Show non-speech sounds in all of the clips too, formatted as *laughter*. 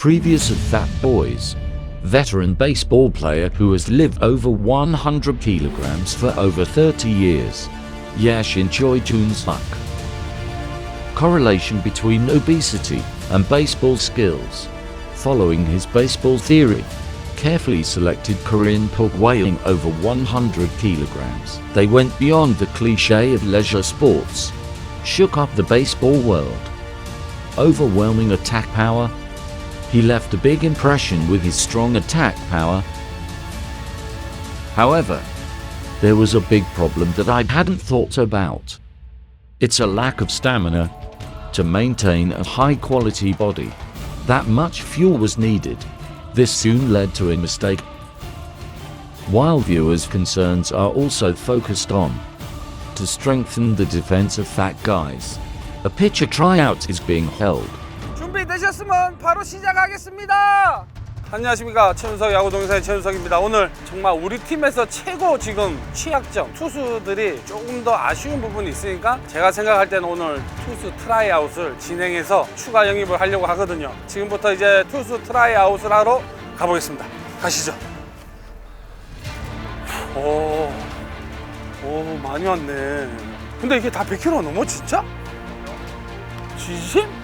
previous of Fat Boys, veteran baseball player who has lived over 100 kilograms for over 30 years. Yashin Choi Toon Suk. Correlation between obesity and baseball skills. Following his baseball theory, carefully selected Korean pork weighing over 100 kilograms, they went beyond the cliche of leisure sports, shook up the baseball world. Overwhelming attack power, he left a big impression with his strong attack power. However, there was a big problem that I hadn't thought about. It's a lack of stamina to maintain a high quality body. That much fuel was needed. This soon led to a mistake. While viewers' concerns are also focused on to strengthen the defense of fat guys, a pitcher tryout is being held. 준비되셨으면 바로 시작하겠습니다. 안녕하십니까 최윤석 야구동사의 최윤석입니다. 오늘 정말 우리 팀에서 최고 지금 취약점 투수들이 조금 더 아쉬운 부분이 있으니까 제가 생각할 때는 오늘 투수 트라이아웃을 진행해서 추가 영입을 하려고 하거든요. 지금부터 이제 투수 트라이아웃을 하러 가보겠습니다. 가시죠. 오, 오 많이 왔네. 근데 이게 다 100kg 넘어 진짜? 진심?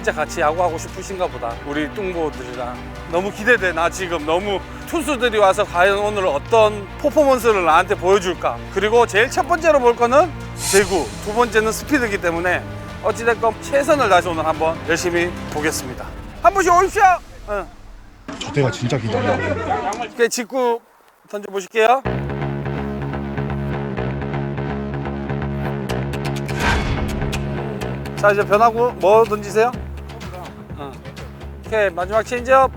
진짜 같이 야구하고 싶으신가 보다. 우리 뚱보들이랑 너무 기대돼. 나 지금 너무 투수들이 와서 과연 오늘 어떤 퍼포먼스를 나한테 보여줄까. 그리고 제일 첫 번째로 볼 거는 제구. 두 번째는 스피드이기 때문에 어찌됐건 최선을 다해서 오늘 한번 열심히 보겠습니다. 한 분씩 오십시오! 응. 저 때가 진짜 기다려. 이렇게 직구 던져보실게요. 자 이제 변하고 뭐 던지세요? 어. 오케이 마지막 체인지업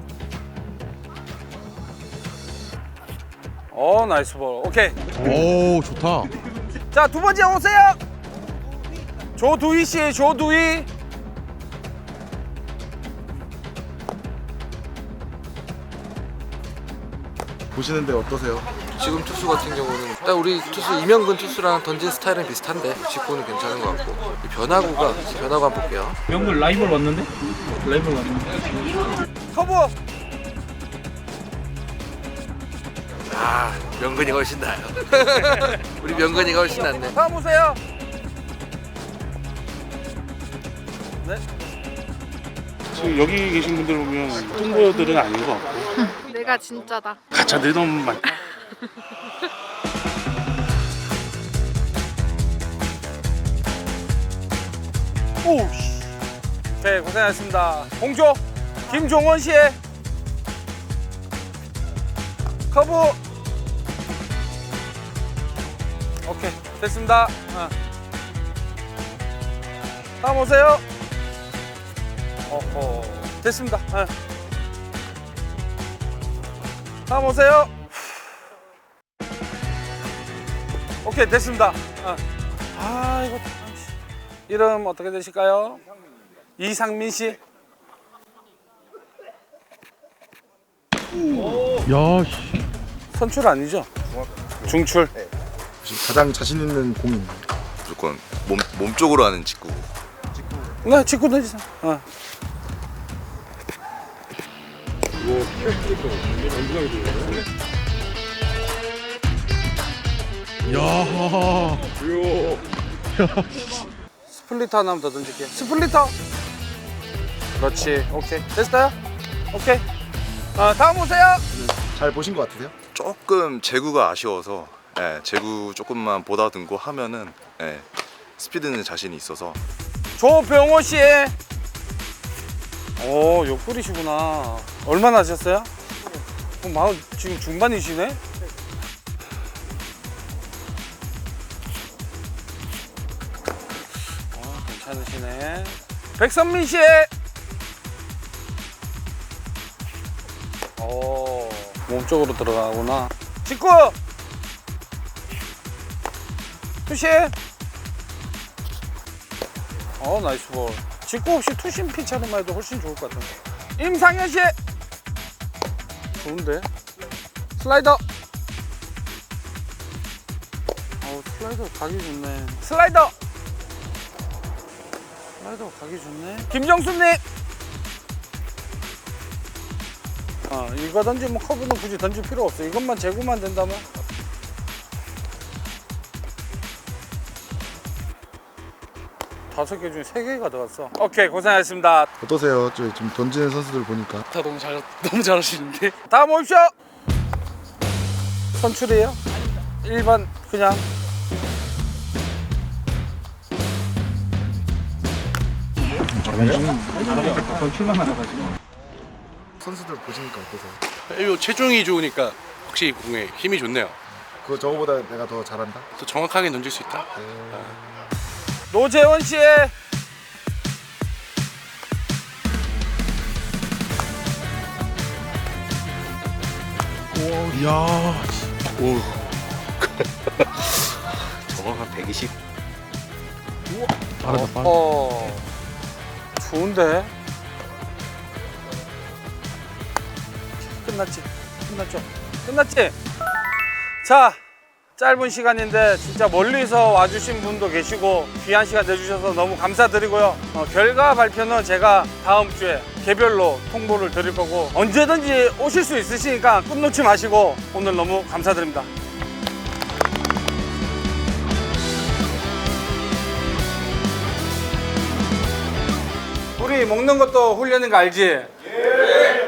오 나이스 볼 오케이 오 좋다. 자 두 번째 오세요 조두희 씨 조두희 보시는데 어떠세요? 지금 투수 같은 경우는 딱 우리 투수 이명근 투수랑 던진 스타일은 비슷한데 직구는 괜찮은 것 같고 이 변화구가 변화구 한번 볼게요. 명분 라이벌 왔는데? 라이벌 왔는데? 커브 아 명근이가 훨씬 나요. *laughs* 우리 명근이가 훨씬 낫네. 다음 오세요 네 지금 여기 계신 분들 보면 뚱보들은 아닌 것 같고 내가 진짜다. 가짜들이 너 오케이 고생하셨습니다. 공조 김종원 씨의 커브. 오케이 됐습니다. 어. 다음 오세요. 어허 됐습니다. 어. 다음 오세요. 오케이 됐습니다. 어. 아 이거 참. 이름 어떻게 되실까요? 이상민 씨. 야 씨. 선출 아니죠? 중출. 가장 자신 있는 있나요? 무조건 몸, 몸 쪽으로 하는 직구 네, 직구 던지세요. 어. 야. 스플리터 하나 더 던질게요. 스플리터. 그렇지. 오케이. 됐어요? 오케이. 어, 다음 오세요. 잘 보신 것 같으세요? 조금 제구가 아쉬워서 예, 제구 조금만 보다듬고 하면은 예, 스피드는 자신이 있어서 조병호 씨. 오, 옆구리시구나. 얼마나 하셨어요? 어, 마흔 지금 중반이시네? 어, 괜찮으시네. 백선민 씨. 몸쪽으로 들어가구나. 직구. 투시. 어 나이스 볼. 직구 없이 투심 피처럼 해도 훨씬 좋을 것 같은데. 임상현 씨! 좋은데? 슬라이더! 어 슬라이더 가기 좋네. 슬라이더! 슬라이더 가기 좋네. 김정수님 어, 이거든지 뭐 커브는 굳이 던질 필요 없어. 이것만 재고만 된다면. 다섯 개 중에 세 개가 들어갔어. 오케이 고생하셨습니다. 어떠세요? 저 지금 던지는 선수들 보니까 다 너무 잘 너무 잘하시는데. *laughs* 다음 오십시오. 선출이에요? 1번 그냥 선수들 보시니까 어떠세요? 이 체중이 좋으니까 확실히 공에 힘이 좋네요. 그거 저거보다 내가 더 잘한다? 또 정확하게 던질 수 있다. 노재원 씨의 정확한 *laughs* 120. 어 좋은데 끝났지? 끝났죠? 끝났지? 자 짧은 시간인데 진짜 멀리서 와주신 분도 계시고 귀한 시간 내주셔서 너무 감사드리고요. 어, 결과 발표는 제가 다음 주에 개별로 통보를 드릴 거고 언제든지 오실 수 있으시니까 끝 놓지 마시고 오늘 너무 감사드립니다. 우리 먹는 것도 훈련인 거 알지?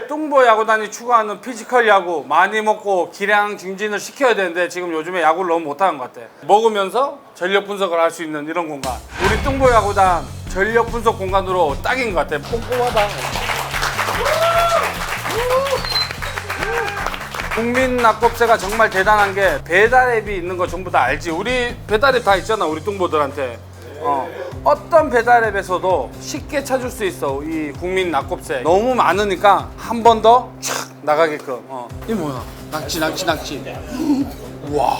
뚱보 야구단이 추구하는 피지컬 야구 많이 먹고 기량 증진을 시켜야 되는데 지금 요즘에 야구를 너무 못하는 것 같아. 먹으면서 전력 분석을 할 수 있는 이런 공간. 우리 뚱보 야구단 전력 분석 공간으로 딱인 것 같아. 꼼꼼하다. 국민 낙곱새가 정말 대단한 게 배달 앱이 있는 거 전부 다 알지. 우리 배달 앱 다 있잖아 우리 뚱보들한테 어. 어떤 배달 앱에서도 쉽게 찾을 수 있어 이 국민 낙곱새 너무 많으니까 한 번더촥 나가게끔 어. 이 뭐야 낙지 낙지 낙지 와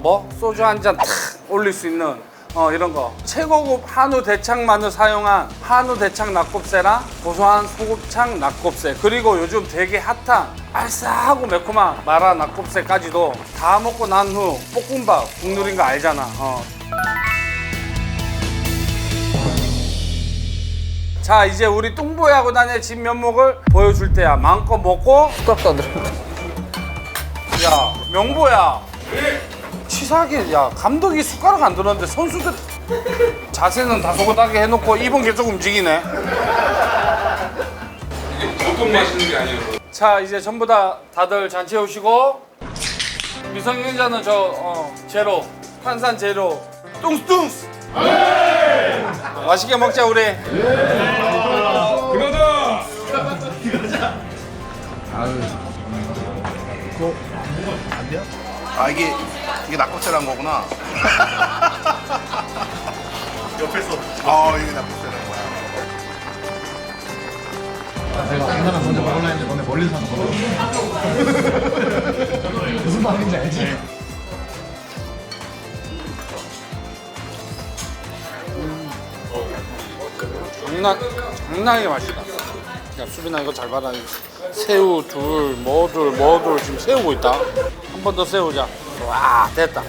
뭐? 소주 한 잔 탁 올릴 수 있는 어 이런 거 최고급 한우 대창만을 사용한 한우 대창 낙곱새랑 고소한 소곱창 낙곱새 그리고 요즘 되게 핫한 알싸하고 매콤한 마라 낙곱새까지도 다 먹고 난 후 볶음밥 국룰인 거 알잖아 어. 자 이제 우리 뚱보야구단의 진면목을 보여줄 때야. 마음껏 먹고. 숟가락도 안 들었는데. 야 명보야. 치사하게 야 감독이 숟가락 안 들었는데 선수들 자세는 다소곳하게 해놓고 입은 계속 움직이네. 보통 마시는 게 아니에요. 자 이제 전부 다 다들 잔치 오시고. 미성년자는 저 어, 제로. 탄산 제로. 뚱스뚱스 맛있게 먹자 우리 아 이게 이게 낙곱새란 거구나. *laughs* 옆에서. 아 이게 낙곱새란 거야. *laughs* 장난 장난이 맛있다. 야 수빈아 이거 잘 봐라. 새우 둘, 뭐둘, 뭐둘 지금 세우고 있다. 한 번더 세우자. 와 됐다.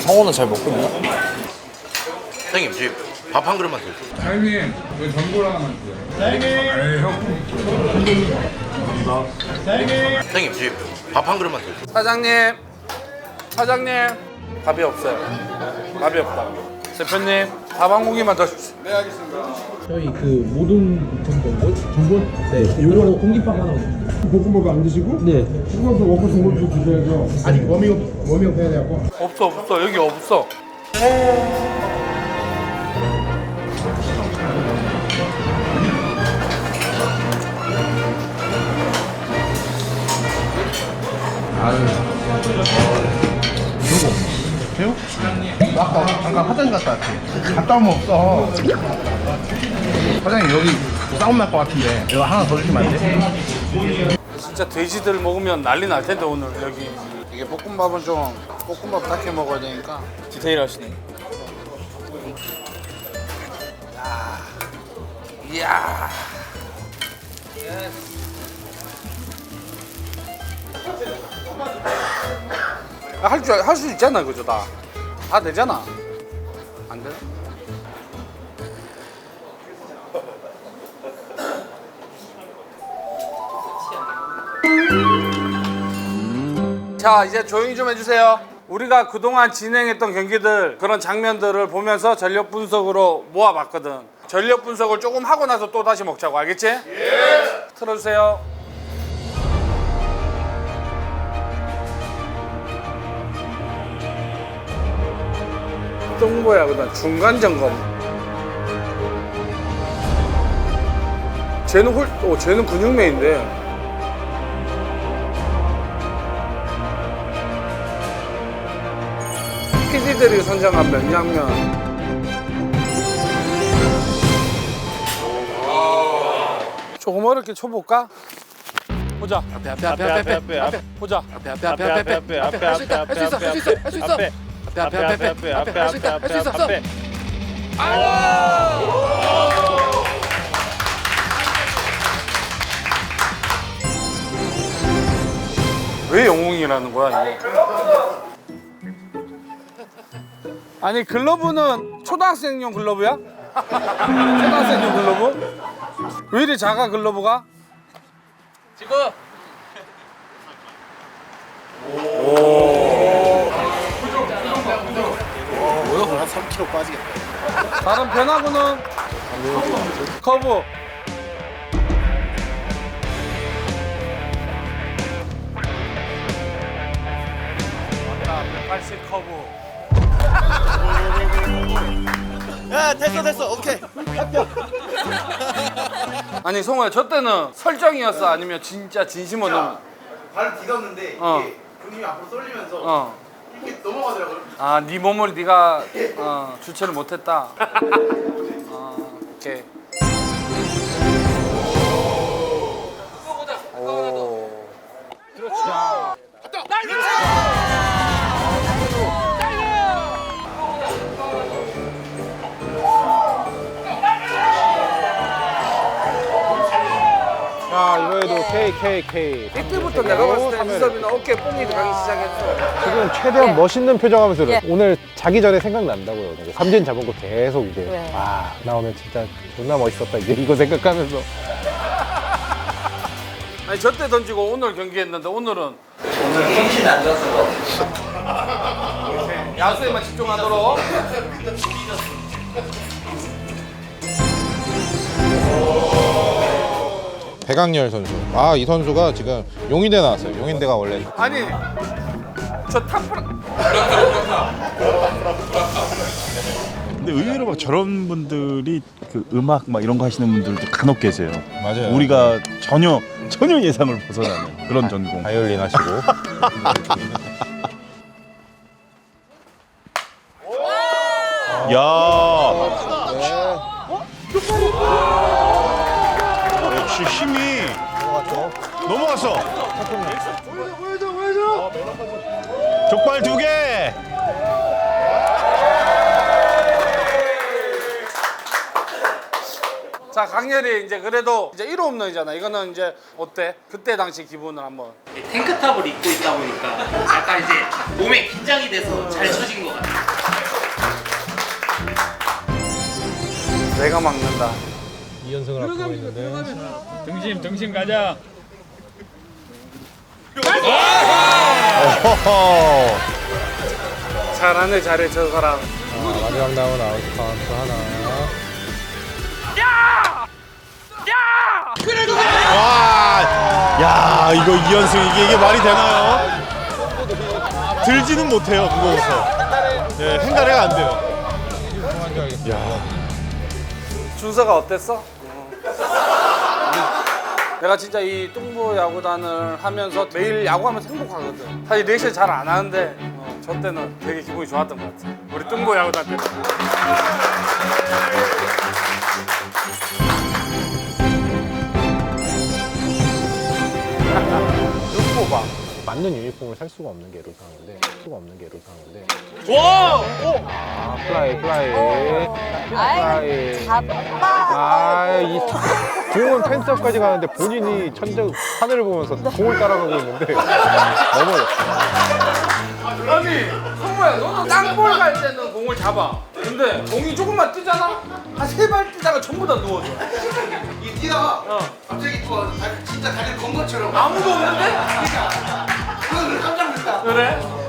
성호는 잘 먹거든요. 선생님 저희 밥한 그릇만 더 주세요. 사장님, 왜 전골 하나만 주세요? 선생님 저희 밥한 그릇만 더 주세요. 사장님, 사장님 밥이 없어요. 밥이 없다. 대표님 밥한 공기만 더 주세요. 저희 그 모든 전분 전분 네 요거 공깃밥 하나 볶음밥 안 드시고? 네. 볶음밥 먹고 전골도 드셔야죠. 아직 워밍업 워밍업 해야 되고. 없어 없어 여기 없어. 아까 잠깐 화장실 갔다 왔지. 갔다 오면 없어. 사장님 여기 싸움 날 것 같은데 이거 하나 더 주시면 안 돼? 진짜 돼지들 먹으면 난리 날 텐데 오늘 여기. 이게 볶음밥은 좀 볶음밥 딱해 먹어야 되니까. 디테일하시네. 이야. 할줄 할 수 있잖아 그죠 다. 다 되잖아. 안 되나? 자 이제 조용히 좀 해주세요. 우리가 그동안 진행했던 경기들 그런 장면들을 보면서 전력 분석으로 모아봤거든. 전력 분석을 조금 하고 나서 또 다시 먹자고 알겠지? 예. 틀어주세요. 똥보야 그다음 중간 점검. 쟤는 홀, 어, 쟤는 근육맨인데. PD들이 선정한 명장면. 조금 어렵게 쳐볼까? 보자. 앞에 앞에 앞에 앞에 앞에 앞에 보자. 앞에 앞에 앞에 앞에 앞에 앞에 할수 있다 할수 있어 할수 있어 할수 있어 앞에 앞에 앞에 앞에 앞에 할 수 있다 할 수 있어 왜 영웅이라는 거야 이거? 아니 글러브는 초등학생용 글러브야? 초등학생용 글러브? 왜 이리 작아 글러브가? 지금 다른 변화구는 커브. 맞다 180 커브. 야 됐어 됐어 오케이 *laughs* 아니 성호야 저 때는 설정이었어 아니면 진짜 진심으로 발을 디뎠는데 어. 이게 근육이 앞으로 쏠리면서 어. 넘어가더라고요 아, 네 몸을 네가 어, 주체를 못했다. 아, 오케이. 이거에도 K K. K 이때부터 내가 봤을 때 유섭이는 어깨 뽕이 들어가기 시작했어. 지금 최대한 멋있는 표정 하면서 이래. 오늘 자기 전에 생각난다고요. 이제 삼진 잡은 거 계속 이제 아나 오늘 진짜 존나 멋있었다. 이제 이거 생각하면서. 아니 저때 던지고 오늘 경기했는데 오늘은 오늘 정신 안 좋았을 것 같아 야수에만 집중하도록. 배강렬 선수. 아, 이 선수가 지금 용인대 나왔어요. 용인대가 원래 아니 저 탑프라 근데 의외로 막 저런 분들이 그 음악 막 이런 거 하시는 분들도 간혹 계세요. 맞아요. 우리가 전혀 전혀 예상을 벗어나는 그런 전공. 바이올린 하시고. 야. 역시 힘이 넘어갔어. 족발 두 개. 자 강렬이 이제 그래도 이제 1호 홈런이잖아. 이거는 이제 어때? 그때 당시 기분을 한번. 탱크탑을 입고 있다 보니까 약간 이제 몸에 긴장이 돼서 잘 쳐진 것 같아 내가 막는다. 2연승을 앞두고 있는데 등심 등심 가자. 어허허. 잘하네 잘해 저 사람. 아, 마지막 남은 아웃 카운트 하나 와. 야, 이거 이연승 이게 이게 말이 되나요? 들지는 못해요, 무거워서. 예, 행가래가 안 돼요. 준서가 어땠어? 내가 진짜 이 뚱보 야구단을 하면서 매일 야구하면서 행복하거든. 사실 리액션 잘 안 하는데 어, 저 때는 되게 기분이 좋았던 것 같아. 우리 뚱보 야구단 때. 눈 뽑아. 맞는 유니폼을 살 수가 없는 게 롤상인데 수가 없는 게 롤상인데. 와! 아 플라이 플라이. 플라이. 아이 공은 펜스까지 가는데 본인이 천장 하늘을 보면서 공을 따라가고 있는데. 넘어졌어 뚱보야 너는 땅볼 갈 때는 공을 잡아. 근데 공이 조금만 뜨잖아? 한 세발 뜨다가 전부 다 누워져. 이 뛰다가 갑자기 또 다- 진짜 다리를 건 것처럼. 아무도 없는데? 그 건 깜짝 놀랐다. 그래?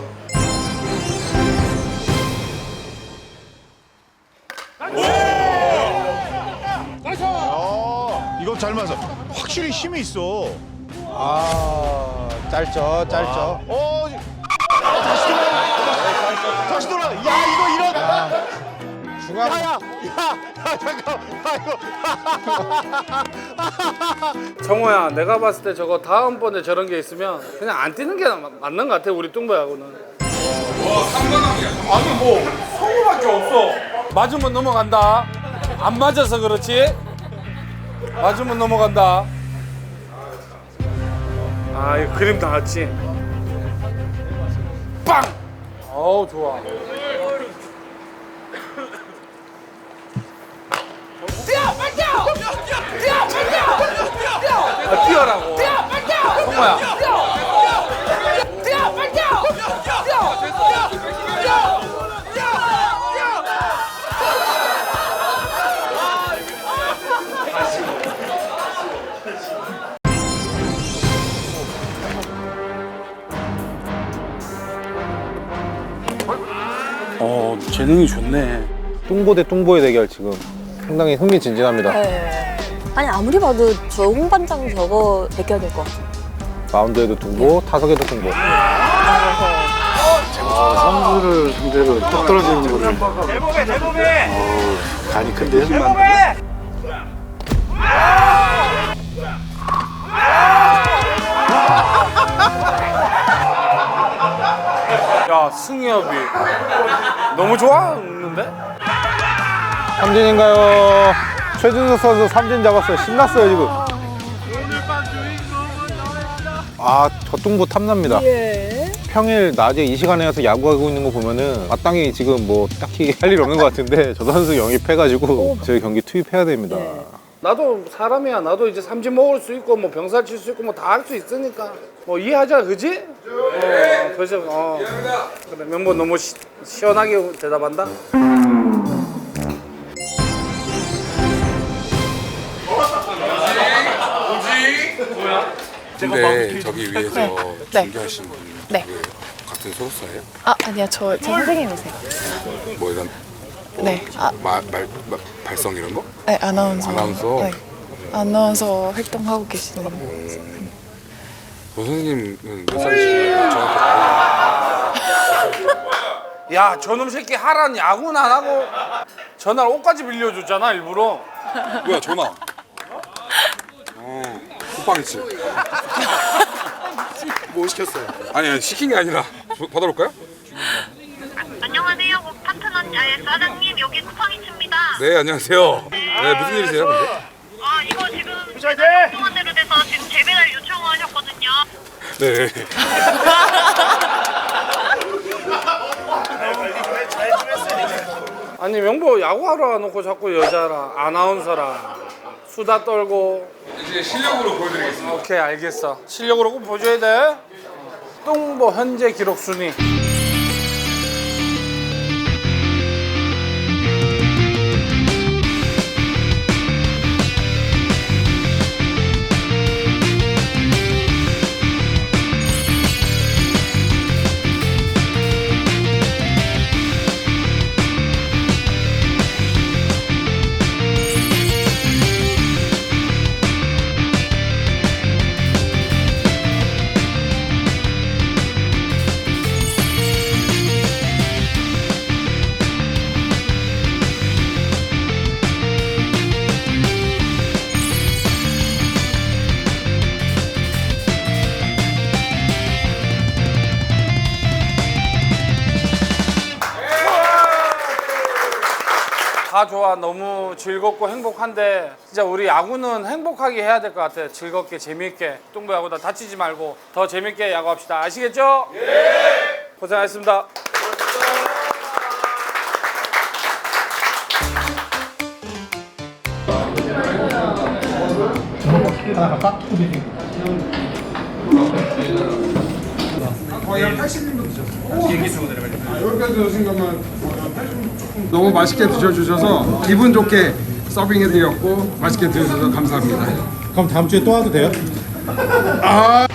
이거 잘 맞아. 확실히 힘이 있어. 아, 짧죠, 짧죠. 어, *laughs* 정호야 내가 봤을 때 저거 다음번에 저런 게 있으면 그냥 안 뛰는 게 마- 맞는 것 같아 우리 뚱보야구는. 와 3번함이야 아니 뭐 성우밖에 없어. 맞으면 넘어간다. 안 맞아서 그렇지? 맞으면 넘어간다. 아 이거 그림 나왔지 빵! 어우 좋아 어 재능이 좋네. 뚱보 대 뚱보의 대결 지금 상당히 흥미진진합니다. 네. 아니 아무리 봐도 저 홍반장 저거 베껴야 될 것 같아. 마운드에도 뚱보, 타석에도 뚱보. 선수를 상대로 뚝 떨어지는 거를 대범해 대범해 간이 큰데요? 야 승엽이 너무 좋아하는데? 삼진인가요? 최준석 선수 삼진 잡았어요. 신났어요 지금. 아, 저 뚱보 탐납니다. 예. 평일 낮에 이 시간에 와서 야구하고 있는 거 보면은 마땅히 지금 뭐 딱히 할 일 없는 것 같은데 *laughs* 저 선수 영입해가지고 저희 경기 투입해야 됩니다. 나도 사람이야 나도 이제 삼진 먹을 수 있고 뭐 병살 칠 수 있고 뭐 다 할 수 있으니까 뭐 이해하자 그지? 어 그래서 어 그래 명보 너무 시, 시원하게 대답한다 근데 저기 위에서 네. 중계하신 분 네. 같은 소속사예요? 아 아니야 저제 선생님이세요. 뭐 이런 네. 아, 말, 말, 말 발성 이런 거? 네 아나운서. 아나운서? 네. 아나운서 활동하고 계시는. 그 선생님은 몇 살이신가요? 나이 야 저놈 새끼 하란 야구는 안 하고 전날 옷까지 빌려줬잖아 일부러 뭐야 전화 어 쿠팡이지 *laughs* 뭐 시켰어요? 아니 아니 시킨 게 아니라 저- 받아볼까요? 안녕하세요. 파트너 아, 사장님 여기 쿠팡이츠입니다. 네 안녕하세요 네 무슨 일이세요 근데? 아 이거 지금 배달 동안대로 돼서 지금 재배달 요청하셨거든요. 네 아니 명보 야구하러 놓고 자꾸 여자라 아나운서라 수다 떨고 이제 실력으로 보여드리겠습니다. 오케이 알겠어. 실력으로 꼭 보여줘야 돼. 뚱보 현재 기록 순위 즐겁고 행복한데 진짜 우리 야구는 행복하게 해야 될 것 같아 즐겁게 재밌게 뚱보 야구다 다치지 말고 더 재밌게 야구합시다 아시겠죠? 예 고생하셨습니다? 거의 한 80인분 드셨어요. 아, 여기까지 오신 것만 너무 맛있게 드셔주셔서 기분 좋게 서빙해드렸고 맛있게 드셔주셔서 감사합니다. 그럼 다음 주에 또 와도 돼요? 아.